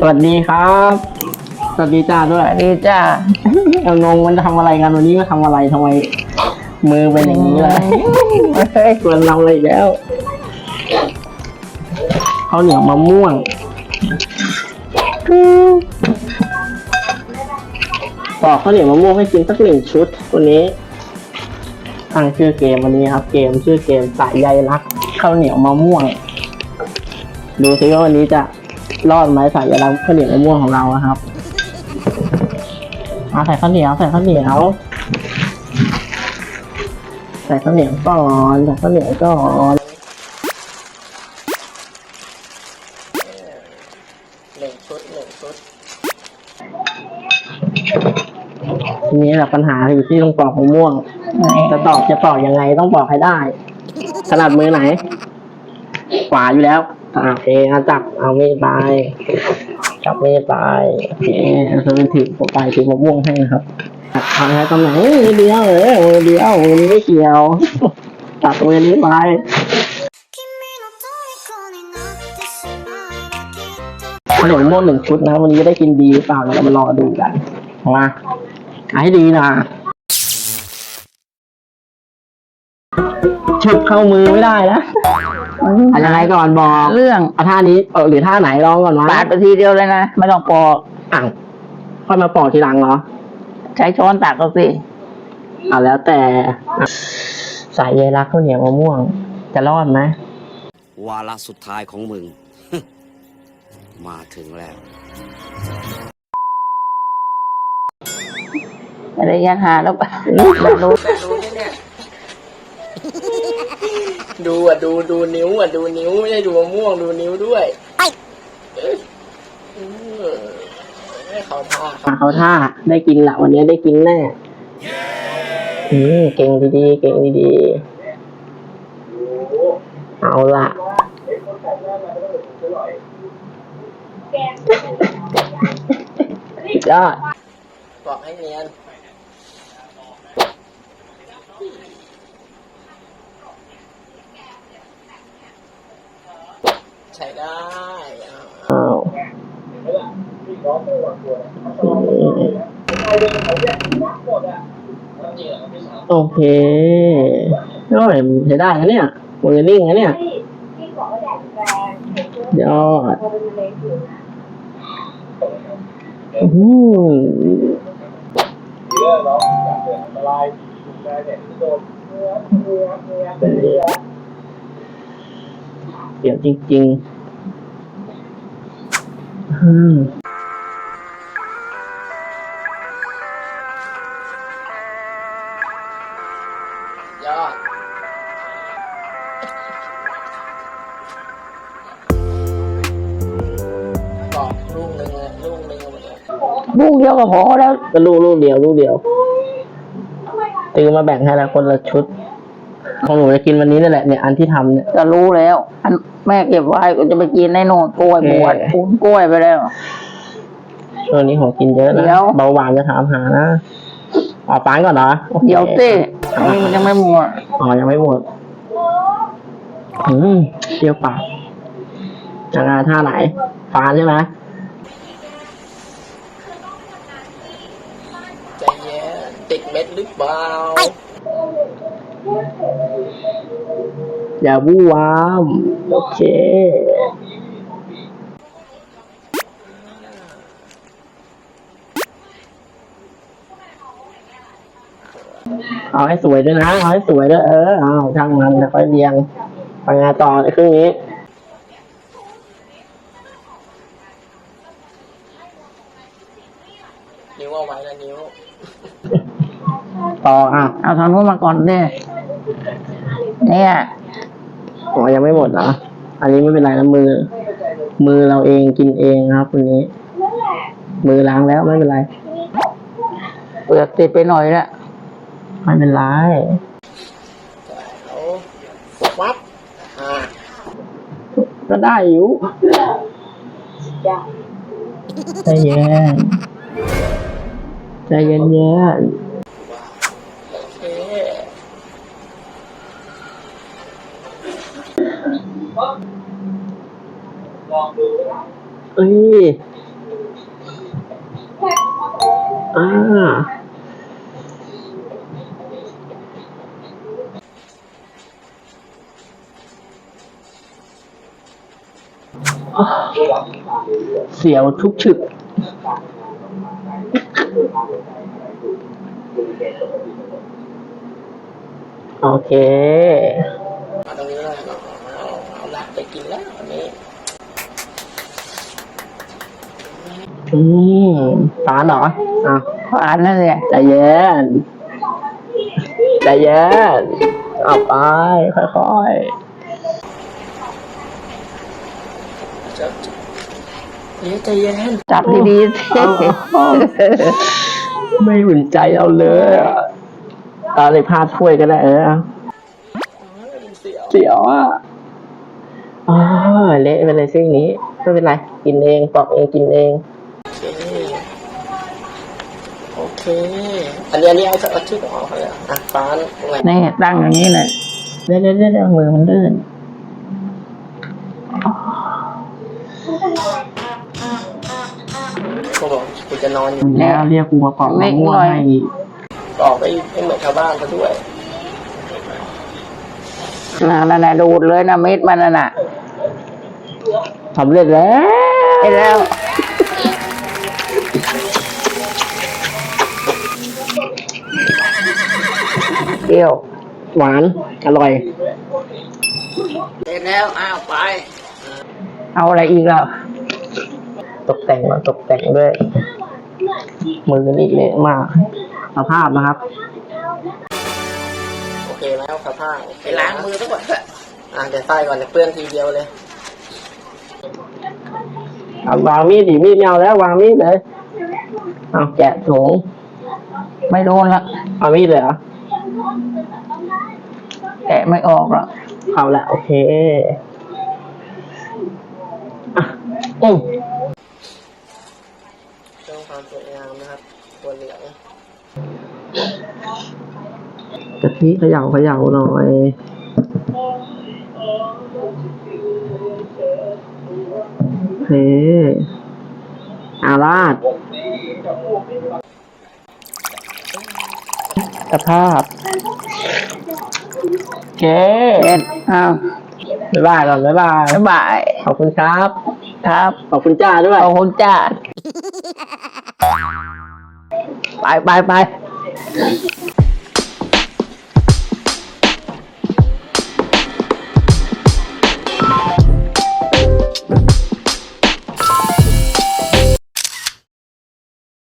สวัสดีครับ สวัสดีจ้าด้วย ดีจ้าเอางงมันทำอะไรกันวันนี้มาทำอะไรทำไม มือเป็นอย่างนี้เลยเฮ้ยชวนเราเลยอีกแล้วข้าวเหนียวมะม่วง ปอกข้าวเหนียวมะม่วงให้กินสักหนึ่งชุดวันนี้ตั้งชื่อเกมวันนี้ครับ เกมชื่อเกมสายใยรักข้าวเหนียวมะม่วง ดูซิว่าวันนี้จะ รอดไหมสายใยรักข้าวเหนียวมะม่วงของเราอะครับเอาใส่ข้าวเหนียวใส่ข้าวเหนียวใส่ข้าวเหนียวก่อนใส่ข้าวเหนียวก่อนหนึ่งชุดหนึ่งชุดทีนี้แหละปัญหาอยู่ที่ตรงปอกมะม่วงจะตอกจะตอกยังไงต้องปอกให้ได้ถนัดมือไหนขวาอยู่แล้ว อาโอเคเอาจับเอามีดไปจับมีดไปโอเคเอาจเป็นถือผมไปถือมะม่วงให้นะครับตัทางใหนตรงไหนมือเดียวเออมือเดียวมือนี้ไม่เกี่ยวตัดตัวนี้ไปขนมม่วงหนึ่งชุดนะวันนี้ได้กินดีเปล่าเรามารอดูกันมาให้ดีนะ ฉุบเข้ามือไม่ได้นะเอายังไงก่อนบอกเรื่องเอาท่านี้เออหรือท่าไหนลองก่อนวะปาดไปทีเดียวเลยนะไม่ต้องปอกอ้าวค่อยมาปอกทีหลังเหรอ ใช้ช้อนตักก็สิเอาแล้วแต่สายเยรักข้าวเหนียวมะม่วง จะรอดไหมวาระสุดท้ายของมึง มาถึงแล้วอะไรยังหาแล้วปะรู้ ดูอะดูดูนิ้วอะดูนิ้วไม่ใช่ดูมะม่วงดูนิ้วด้วยเขาท่าเขาท่าได้กินละวันนี้ได้กินแน่อืมเก่งดีๆเก่งดีๆเอาละสุดยอดบอกให้เนียน ใช้ได้อ้าวโอเคก็เห็นใช้ได้นะเนี่ยมือนิ่งนะเนี่ยยอดอืมเดี๋ยวจริงๆอืมยอดบอกลูกหนึ่งเลยลูกหนึ่งหมดเลยลูกเดียวก็พอแล้วก็ลูกลูกเดียวลูกเดียวตือมาแบ่งให้ละคนละชุด ของหนูจะกินวันนี้นี่แหละเนี่ยอันที่ทำเนี่ยจะรู้แล้ว อันแม่เก็บไว้ก็จะไปกินในโน่นกล้วยบวชโอเคปูนกล้วยไปแล้ว ช่วงนี้ของกินเยอะนะเดี๋ยว เบาหวานจะถามหานะอ๋อปานก่อนเหรอโอคเดี๋ยวสิอันนี้มันยังไม่หมดอ๋อยังไม่หมดอืมเปรี้ยวปากจะงานท่าไหนฟานใช่ไหมใจเย็นติดเม็ดหรือเปล่า อย่าบู้วาม โอเคเอาให้สวยด้วยนะ เอาให้สวยด้วย เออ เอาช่างมันแล้วค่อยเรียงไปงานต่อในครึ่งนี้ นิ้วเอาไว้นะนิ้ว ต่ออะ เอาทางนู้นมาก่อนดิ เนี่ยอ๋อยังไม่หมดเหรอ อันนี้ไม่เป็นไรนะมือ มือเราเองกินเองครับวันนี้ มือล้างแล้วไม่เป็นไรเปลือกติดไปหน่อยละไม่เป็นไรวับก็ได้อยู่ใจเย็นใจเย็นเย็นโอเค เอ้ยอ่าเสียวทุกฉึกโอเคมาตรงนี้เลยเอาเอาละไปกินแล้วอันนี้ อืมปานเหรออะหวานนั่นแหละใจเย็นใจเย็นเอาไปค่อยๆจะเอ๊ะใจเย็นจับดีๆสิไม่หุ่นใจเอาเลยอะเอาเลยพาดถ้วยก็ได้เออเอาเสียวอะอ๋อเละไปเลยซิ่งนี้ไม่เป็นไร กินเองปอกเองกินเอง โอเค อันนี้อันนี้เอาเอาชื่อของเขาเลยอะฟ้านตรงไหนนี่ตั้งอย่างนี้เลยเดี๋ยวเดี๋ยวเดี๋ยวมือมันลื่นกูบอกกูจะนอนอยู่แล้วเรียกกูมาปอกมะม่วงให้ปอกไปให้เหมือนชาวบ้านเขาด้วยน่ะนั่นน่ะดูดเลยนะเม็ดมันน่ะน่ะสำเร็จแล้วไอ้แล้ว รี้ยว หวาน อร่อย เสร็จแล้ว อ้าวไป เอาอะไรอีกแล้ว ตกแต่งมาตกแต่งด้วย มือนี่เละมากสภาพนะครับ โอเคแล้วสภาพไปล้างมือซะก่อนเถอะอะเดี๋ยวใส่ก่อนเดี๋ยวเปื้อนทีเดียวเลย เอาวางมีดดิมีดไม่เอาแล้ว วางมีดเลย เอาแกะถุงไม่โดนละเอามีดเลยเหรอ แกะไม่ออกละเอาละโอเคอะอืมเรื่องความสวยงามนะครับตัวเหลืองกะทิเขย่าเขย่าหน่อยโอเคอาราดสภาพโอ เคเสร็จอ้าวบ๊ายบายก่อนบ๊ายบายบ๊ายบายขอบคุณครับ ครับขอบคุณจ้าด้วยขอบคุณจ้า ไปไปไป